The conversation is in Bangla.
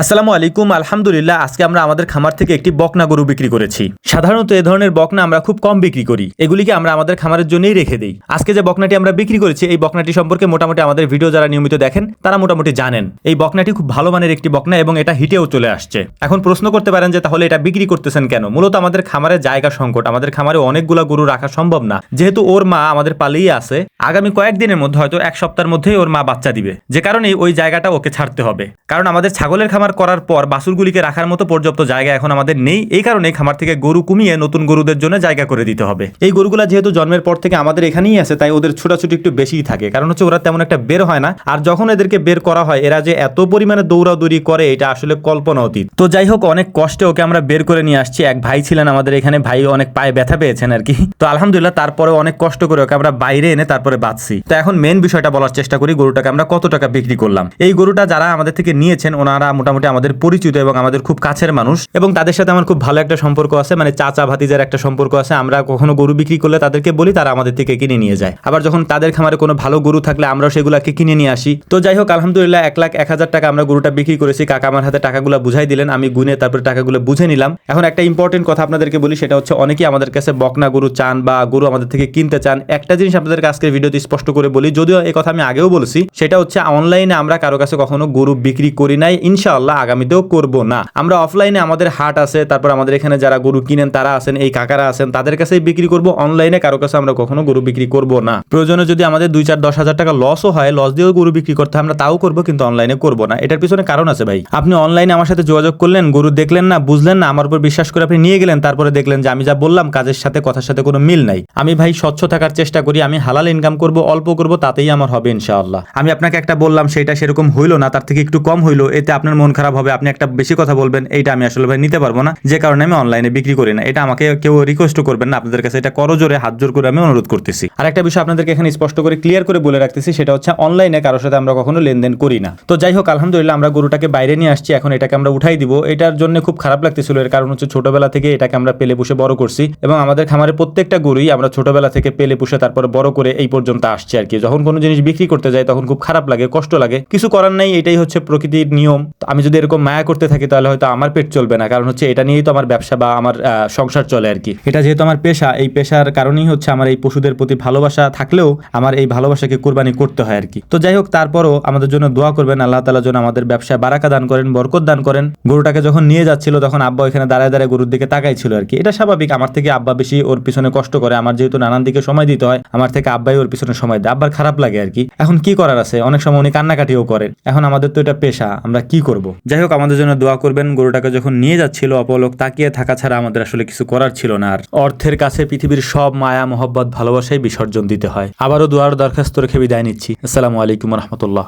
আসসালামু আলাইকুম, আলহামদুলিল্লাহ, আজকে আমরা আমাদের খামার থেকে একটি বকনা গরু বিক্রি করেছি। সাধারণত এ ধরনের বকনা আমরা খুব কম বিক্রি করি। এগুলিকে আমরা আমাদের খামারের জন্যই রেখে দিই। আজকে যে বকনাটি আমরা বিক্রি করেছি, এই বকনাটি সম্পর্কে মোটামুটি আমাদের ভিডিও যারা নিয়মিত দেখেন, তারা মোটামুটি জানেন। এই বকনাটি খুব ভালো মানের একটি বকনা এবং এটা হিটেও চলে আসছে। এখন প্রশ্ন করতে পারেন যে, তাহলে এটা বিক্রি করতেছেন কেন? মূলত আমাদের খামারে জায়গা সংকট। আমাদের খামারে অনেকগুলা গরু রাখা সম্ভব না। যেহেতু ওর মা আমাদের পালেই আছে, আগামী কয়েকদিনের মধ্যে হয়তো এক সপ্তাহের মধ্যেই ওর মা বাচ্চা দিবে। যে কারণে ওই জায়গাটা ওকে ছাড়তে হবে। কারণ আমাদের ছাগলের খামার করার পর বাসুরগুলিকে রাখার মতো পর্যাপ্ত জায়গা এখন আমাদের নেই। এই কারণে খামার থেকে গরু কমিয়ে নতুন গরুদের জন্য জায়গা করে দিতে হবে। এই গরুগুলা যেহেতু জন্মের পর থেকে আমাদের এখানেই আছে, তাই ওদের ছোটাছুটি একটু বেশিই থাকে। কারণ হচ্ছে ওরা তেমন একটা বের হয় না। আর যখন এদেরকে বের করা হয়, এরা যে এত পরিমাণে দৌড়াদৌড়ি করে, এটা আসলে কল্পনা অতীত। তো যাই হোক, অনেক কষ্টে ওকে আমরা বের করে নিয়ে আসছি। এক ভাই ছিলেন আমাদের এখানে, ভাই অনেক পায়ে ব্যথা পেয়েছেন আর কি। তো আলহামদুলিল্লাহ তারপরে অনেক কষ্ট করে ওকে আমরা বাইরে এনে তারপরে বাঁচছি তো এখন মেন বিষয়টা বলার চেষ্টা করি, গরুটাকে আমরা কত টাকা বিক্রি করলাম। এই গরুটা যারা আমাদের থেকে নিয়েছেন, ওনারা মোটামুটি আমাদের পরিচিত এবং আমাদের খুব কাছের মানুষ এবং তাদের সাথে আমার খুব ভালো একটা সম্পর্ক আছে মানে চাচা ভাতিজার একটা সম্পর্ক আছে। আমরা কখনো গরু বিক্রি করলে তাদেরকে বলি, তারা আমাদের থেকে কিনে নিয়ে যায়। আবার যখন তাদের খামারে কোনো ভালো গরু থাকলে আমরাও সেগুলোকে কিনে নিয়ে আসি। তো যাই হোক, আলহামদুলিল্লাহ এক লাখ এক হাজার টাকা আমরা গরুটা বিক্রি করেছি। কাকা আমার হাতে টাকাগুলো বুঝাই দিলেন, আমি গুনে তারপরে টাকাগুলো বুঝে নিলাম। এখন একটা ইম্পর্টেন্ট কথা আপনাদেরকে বলি, সেটা হচ্ছে অনেকেই আমাদের কাছে বকনা গরু চান বা গরু আমাদের থেকে কিনতে চান। একটা জিনিস আপনাদেরকে আজকের ভিডিওতে স্পষ্ট করে বলি, যদিও এই কথা আমি আগেও বলছি, সেটা হচ্ছে অনলাইনে আমরা কারও কাছে কখনো গরু বিক্রি করি নাই। ইনশাআল্লাহ আগামীতেও করব না। আমরা অফলাইনে আমাদের হাট আছে, তারপর আমাদের এখানে যারা গরু কিনেন, তারা আছেন, এই কাকারা আছেন, তাদের কাছেই বিক্রি করব। অনলাইনে কারও কাছে আমরা কখনো গরু বিক্রি করব না। প্রয়োজনে যদি আমাদের দুই চার দশ হাজার টাকা লসও হয় লস দিয়েও গরু বিক্রি করতে আমরা তাও করব, কিন্তু অনলাইনে করব না। এটার পিছনে কারণ আছে ভাই। আপনি অনলাইনে আমার সাথে যোগাযোগ করলেন, গরু দেখলেন না, বুঝলেন না, আমার উপর বিশ্বাস করে আপনি নিয়ে গেলেন, তারপরে দেখলেন যে আমি যা বললাম, কাজের সাথে, কথার সাথে কোনো মিল নাই। আমি ভাই স্বচ্ছ থাকার চেষ্টা করি, আমি হালাল ইনকাম করব, অল্প করব, তাতেই আমার হবে ইনশাআল্লাহ। আমি আপনাকে একটা বললাম, সেটা সেরকম হইল না, তার থেকে একটু কম হইল, এতে আপনার মন খারাপ হবে, আপনি একটা বেশি কথা বলবেন, এইটা আমি আসলে ভাই নিতে পারব না। যে কারণে আমি অনলাইনে বিক্রি করি না। এটা আমাকে কেউ রিকোয়েস্ট করবেন না। আপনাদের কাছে এটা করজোরে হাত জোর করে আমি অনুরোধ করতেছি। আর একটা বিষয় আপনাদেরকে এখানে স্পষ্ট করে ক্লিয়ার করে বলে রাখতেছি, সেটা হচ্ছে অনলাইনে কারোর সাথে আমরা কখনো লেনদেন করি না। তো যাই হোক, আলহামদুলিল্লাহ আমরা গরুটাকে বাইরে নিয়ে আসছি, এখন এটাকে আমরা উঠাই দিব। এটার জন্য খুব খারাপ লাগতেছিল। এর কারণ হচ্ছে ছোটবেলা থেকে এটাকে আমরা পেলে পুষে বড় করছি এবং আমাদের খামারে প্রত্যেকটা গরুই আমরা ছোটবেলা থেকে পেলে পুষে তারপরে বড় করে এই পর্যন্ত আসছে আর কি। যখন কোনো জিনিস বিক্রি করতে যাই তখন খুব খারাপ লাগে, কষ্ট লাগে। কিছু করার নাই, এটাই হচ্ছে প্রকৃতির নিয়ম। তো আমি যদি এরকম মায়া করতে থাকি, তাহলে হয়তো আমার পেট চলবে না। কারণ হচ্ছে এটা নিয়েই তো আমার ব্যবসা বা আমার সংসার চলে আর কি। এটা যেহেতু আমার পেশা, এই পেশার কারণেই হচ্ছে আমার এই পশুদের প্রতি ভালোবাসা থাকলেও আমার এই ভালোবাসাকে কোরবানি করতে হয় আর কি। তো যাই হোক, তারপরও আমাদের জন্য দোয়া করবেন, আল্লাহ তালা যেন আমাদের ব্যবসায় বারাকা দান করেন, বরকত দান করেন। গরুটাকে যখন নিয়ে যাচ্ছিল, তখন আব্বা এখানে দাঁড়ায় দাঁড়ায় গরুর দিকে তাকাইছিল আর কি। এটা স্বাভাবিক, আমার থেকে আব্বা বেশি ওর পিছনে কষ্ট করে, আমার যেহেতু নানান দিকে সময় দিতে হয়, আমার থেকে আব্বাই ওর পিছনে সময় দেয়। আব্বার খারাপ লাগে আর কি। এখন কি করার আছে? অনেক সময় উনি কান্নাকাটিও করেন। এখন আমাদের তো এটা পেশা, আমরা কি করব? যাই হোক, আমাদের জন্য দোয়া করবেন। গরুটাকে যখন নিয়ে যাচ্ছিল অপলক, তাকিয়ে থাকা ছাড়া আমাদের আসলে কিছু করার ছিল না। আর অর্থের কাছে পৃথিবীর সব মায়া, মোহব্বত ভালোবাসায় বিসর্জন দিতে হয়। আবারও দোয়ার দরখাস্ত রেখে বিদায় নিচ্ছি। আসসালামু আলাইকুম রহমতুল্লাহ।